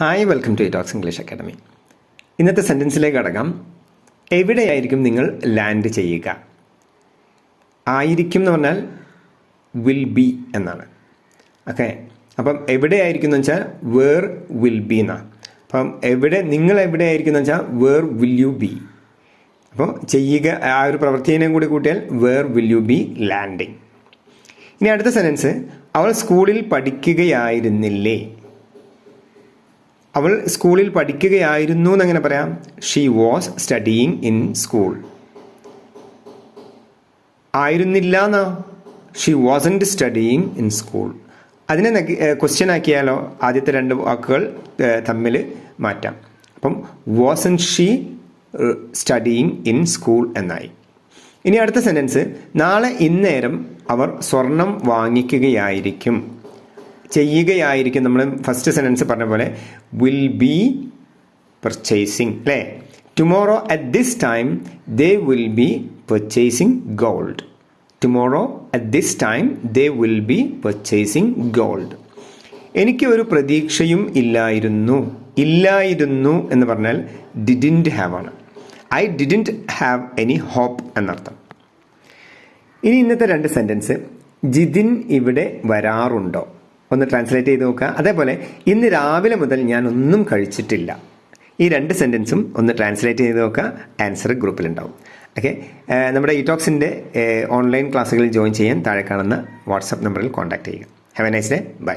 Hi welcome to Talks English Academy ഇന്നത്തെ സെന്റൻസിലേക്ക് അടങ്ങാം എവിടെയായിരിക്കും നിങ്ങൾ ലാൻഡ് ചെയ്യുക? ആയിരിക്കും എന്ന് പറഞ്ഞാൽ വിൽ ബി എന്നാണ്. ഓക്കെ അപ്പം എവിടെയായിരിക്കും എന്ന് വെച്ചാൽ വേർ വിൽ ബി എന്നാണ്. അപ്പം എവിടെ നിങ്ങൾ എവിടെയായിരിക്കും എന്ന് വെച്ചാൽ വേർ വിൽ യു ബി അപ്പോൾ ചെയ്യുക ആ ഒരു പ്രവൃത്തിയെയും കൂടി കൂട്ടിയാൽ where will you be landing ഇനി അടുത്ത സെന്റൻസ് അവൾ സ്കൂളിൽ പഠിക്കുകയായിരുന്നില്ലേ? അവൾ സ്കൂളിൽ പഠിക്കുകയായിരുന്നു എന്നങ്ങനെ പറയാം. She was studying in school ആയിരുന്നില്ല എന്നാ she wasn't studying in school അതിനെ ക്വസ്റ്റ്യൻ ആക്കിയാലോ ആദ്യത്തെ രണ്ട് വാക്കുകൾ തമ്മിൽ മാറ്റാം. അപ്പം wasn't she studying in school എന്നായി. ഇനി അടുത്ത സെന്റൻസ് നാളെ ഇന്നേരം അവർ സ്വർണം വാങ്ങിക്കുകയായിരിക്കും. ചെയ്യുകയായിരിക്കും നമ്മൾ ഫസ്റ്റ് സെന്റൻസ് പറഞ്ഞ പോലെ. വിൽ ബി പർച്ചേസിങ് അല്ലേ tomorrow at this time they will be purchasing gold tomorrow at this time they will be purchasing gold എനിക്ക് ഒരു പ്രതീക്ഷയും ഇല്ലായിരുന്നു. ഇല്ലായിരുന്നു എന്ന് പറഞ്ഞാൽ ഡിഡിന്റ് ഹാവ് ആണ്. I didn't have any hope എന്നർത്ഥം. ഇനി ഇന്നത്തെ രണ്ട് സെന്റൻസ് ജിതിൻ ഇവിടെ വരാറുണ്ടോ? ഒന്ന് ട്രാൻസ്ലേറ്റ് ചെയ്ത് നോക്കുക. അതേപോലെ ഇന്ന് രാവിലെ മുതൽ ഞാൻ ഒന്നും കഴിച്ചിട്ടില്ല. ഈ രണ്ട് സെന്റൻസും ഒന്ന് ട്രാൻസ്ലേറ്റ് ചെയ്ത് നോക്കുക. ആൻസർ ഗ്രൂപ്പിലുണ്ടാവും. ഓക്കെ നമ്മുടെ ഇറ്റോക്സിന്റെ ഓൺലൈൻ ക്ലാസ്സുകളിൽ ജോയിൻ ചെയ്യാൻ താഴെ കാണുന്ന വാട്സപ്പ് നമ്പറിൽ കോൺടാക്ട് ചെയ്യുക. Have a nice day bye